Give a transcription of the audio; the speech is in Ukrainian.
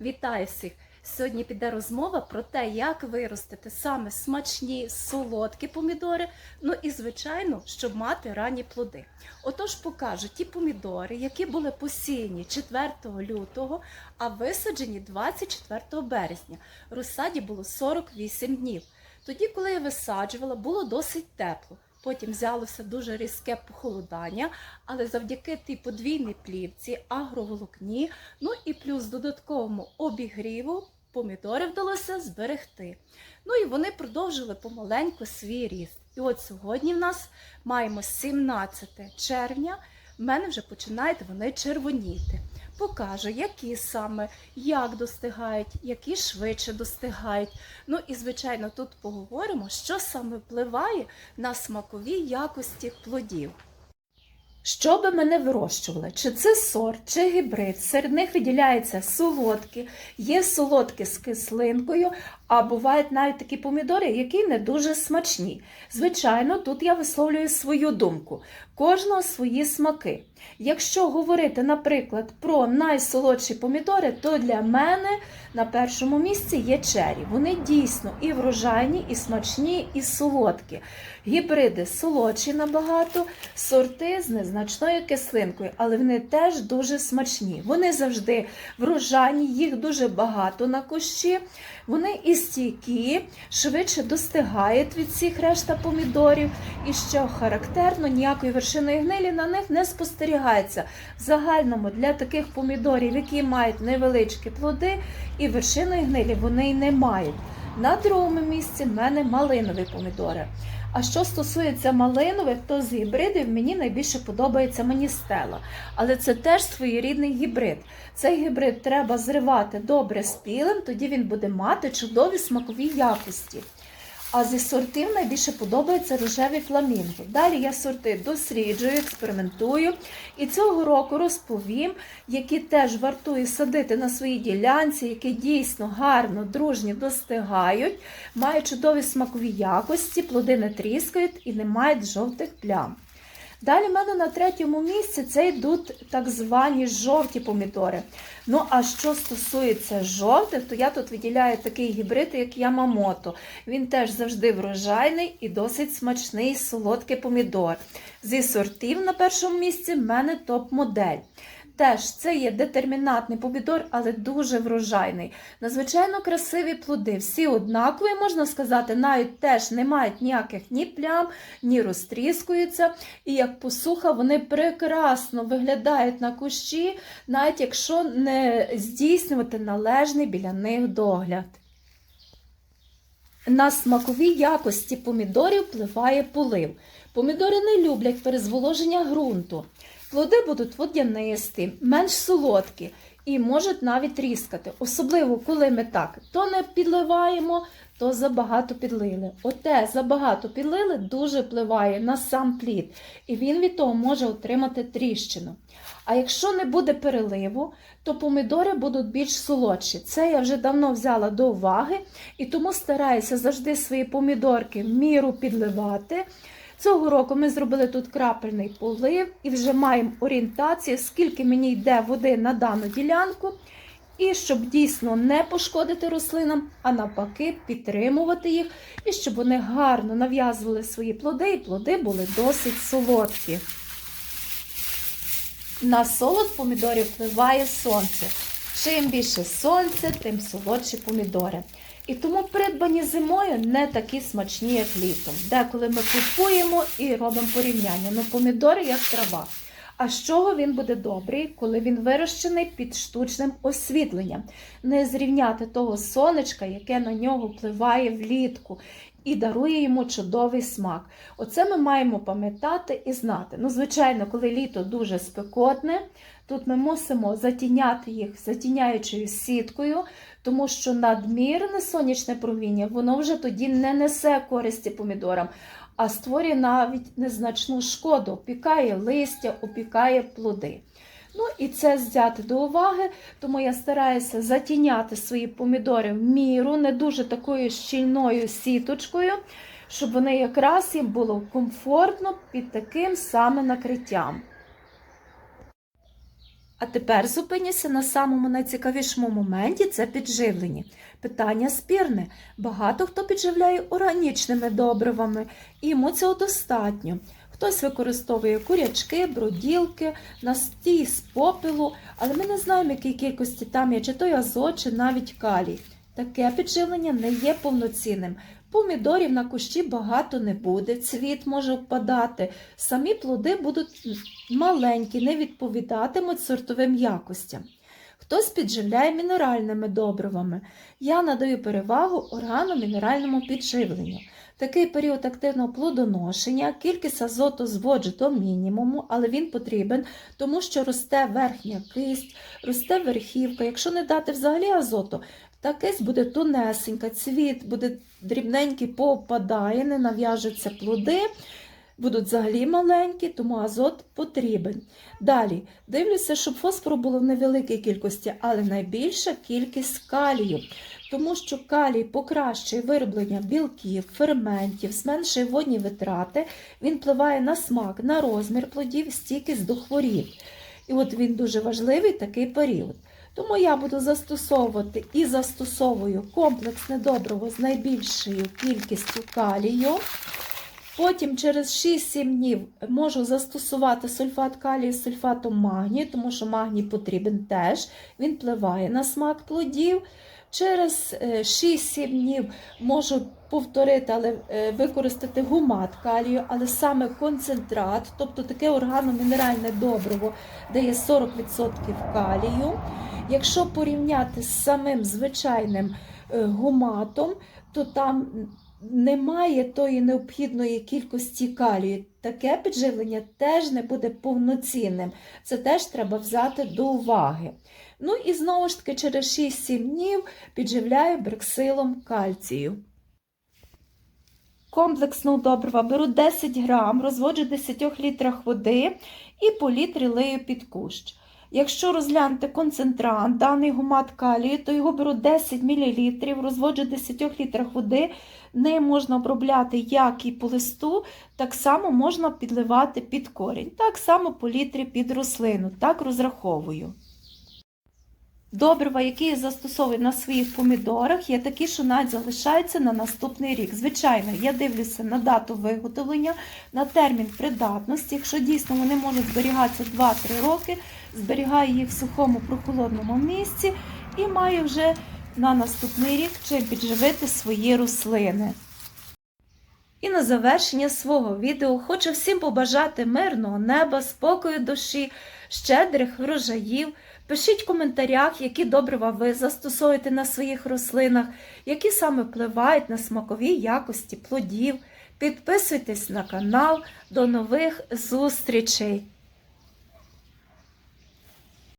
Вітаю всіх! Сьогодні піде розмова про те, як виростити саме смачні, солодкі помідори. Ну і звичайно, щоб мати ранні плоди. Отож, покажу ті помідори, які були посіяні 4 лютого, а висаджені 24 березня. Розсаді було 48 днів. Тоді, коли я висаджувала, було досить тепло. Потім взялося дуже різке похолодання, але завдяки тій подвійній плівці, агроволокні, ну і плюс додатковому обігріву помідори вдалося зберегти. Ну і вони продовжили помаленьку свій ріст. І от сьогодні в нас маємо 17 червня. В мене вже починають вони червоніти. Покажу, які саме, як достигають, які швидше достигають. Ну і, звичайно, тут поговоримо, що саме впливає на смакові якості плодів. Що би мене вирощували, чи це сорт, чи гібрид, серед них виділяються солодкі, є солодкі з кислинкою, а бувають навіть такі помідори, які не дуже смачні. Звичайно, тут я висловлюю свою думку. Кожного свої смаки. Якщо говорити, наприклад, про найсолодші помідори, то для мене на першому місці є чері. Вони дійсно і врожайні, і смачні, і солодкі. Гібриди солодші набагато, сорти з незначною кислинкою, але вони теж дуже смачні. Вони завжди врожайні, їх дуже багато на кущі. Вони і стійкі, швидше достигають від всіх решта помідорів. І що характерно, ніякої вершиної гнилі на них не спостерігається. В загальному для таких помідорів, які мають невеличкі плоди, і вершиної гнилі вони й не мають. На другому місці в мене малинові помідори. А що стосується малинових, то з гібридів мені найбільше подобається мені стела. Але це теж своєрідний гібрид. Цей гібрид треба зривати добре спілим, тоді він буде мати чудові смакові якості. А зі сортів найбільше подобається рожевий фламінго. Далі я сорти досліджую, експериментую. І цього року розповім, які теж вартує садити на своїй ділянці, які дійсно гарно, дружні достигають, мають чудові смакові якості, плоди не тріскають і не мають жовтих плям. Далі в мене на третьому місці це йдуть так звані жовті помідори. Ну, а що стосується жовтих, то я тут виділяю такий гібрид, як Ямамото. Він теж завжди врожайний і досить смачний, солодкий помідор. Зі сортів на першому місці в мене топ-модель. Теж це є детермінатний помідор, але дуже врожайний. Надзвичайно красиві плоди. Всі однакові, можна сказати, навіть теж не мають ніяких ні плям, ні розтріскуються. І як посуха, вони прекрасно виглядають на кущі, навіть якщо не здійснювати належний біля них догляд. На смакові якості помідорів впливає полив. Помідори не люблять перезволоження ґрунту. Плоди будуть водянисті, менш солодкі і можуть навіть тріскати. Особливо, коли ми так то не підливаємо, то забагато підлили. Оте забагато підлили дуже впливає на сам плід, і він від того може отримати тріщину. А якщо не буде переливу, то помідори будуть більш солодші. Це я вже давно взяла до уваги, і тому стараюся завжди свої помідорки в міру підливати. Цього року ми зробили тут крапельний полив і вже маємо орієнтацію, скільки мені йде води на дану ділянку. І щоб дійсно не пошкодити рослинам, а навпаки, підтримувати їх, і щоб вони гарно нав'язували свої плоди, і плоди були досить солодкі. На солод помідорів впливає сонце. Чим більше сонця, тим солодші помідори. І тому придбані зимою не такі смачні, як літом. Деколи ми купуємо і робимо порівняння. Ну, помідори як трава. А з чого він буде добрий, коли він вирощений під штучним освітленням? Не зрівняти того сонечка, яке на нього впливає влітку, і дарує йому чудовий смак. Оце ми маємо пам'ятати і знати. Ну, звичайно, коли літо дуже спекотне, тут ми мусимо затіняти їх затіняючою сіткою, тому що надмірне сонячне проміння, воно вже тоді не несе користі помідорам, а створює навіть незначну шкоду, опікає листя, опікає плоди. Ну і це взяти до уваги, тому я стараюся затіняти свої помідори в міру, не дуже такою щільною сіточкою, щоб вони якраз їм було комфортно під таким саме накриттям. А тепер зупинюся на самому найцікавішому моменті це підживлення. Питання спірне. Багато хто підживляє органічними добривами, і йому цього достатньо. Хтось використовує курячки, броділки, настій з попелу, але ми не знаємо, якій кількості там є, чи той азот, чи навіть калій. Таке підживлення не є повноцінним. Помідорів на кущі багато не буде, цвіт може впадати, самі плоди будуть маленькі, не відповідатимуть сортовим якостям. Хтось підживляє мінеральними добривами. Я надаю перевагу органомінеральному підживленню. Такий період активного плодоношення, кількість азоту зводжу до мінімуму, але він потрібен, тому що росте верхня кисть, росте верхівка. Якщо не дати взагалі азоту, та кисть буде тонесенька, цвіт буде дрібненький, повпадає, не нав'яжуться плоди, будуть взагалі маленькі, тому азот потрібен. Далі дивлюся, щоб фосфору було в невеликій кількості, але найбільша кількість калію. Тому що калій покращує вироблення білків, ферментів, зменшує водні витрати, він впливає на смак, на розмір плодів, стійкість до хворіб. І от він дуже важливий такий період. Тому я буду застосовувати і застосовую комплексне добриво з найбільшою кількістю калію. Потім через 6-7 днів можу застосувати сульфат калію з сульфатом магнію, тому що магній потрібен теж, він впливає на смак плодів. Через е, 6-7 днів можу повторити, але е, використати гумат калію, але саме концентрат, тобто таке органомінеральне добриво, де є 40% калію. Якщо порівняти з самим звичайним е, гуматом, то там немає тої необхідної кількості калію. Таке підживлення теж не буде повноцінним. Це теж треба взяти до уваги. Ну і знову ж таки через 6-7 днів підживляю брексилом кальцію. Комплексного добрива беру 10 грам, розводжу в 10 літрах води і по літрі лию під кущ. Якщо розглянути концентрант, даний гумат калію, то його беру 10 мл, розводжу в 10 літрах води, ним можна обробляти як і по листу, так само можна підливати під корінь, так само по літрі під рослину, так розраховую. Добрива, які застосовую на своїх помідорах, є такі, що навіть залишаються на наступний рік. Звичайно, я дивлюся на дату виготовлення, на термін придатності. Якщо дійсно вони можуть зберігатися 2-3 роки, зберігаю їх в сухому прохолодному місці і маю вже на наступний рік чим підживити свої рослини. І на завершення свого відео хочу всім побажати мирного неба, спокою душі, щедрих врожаїв. Пишіть в коментарях, які добрива ви застосовуєте на своїх рослинах, які саме впливають на смакові якості плодів. Підписуйтесь на канал. До нових зустрічей!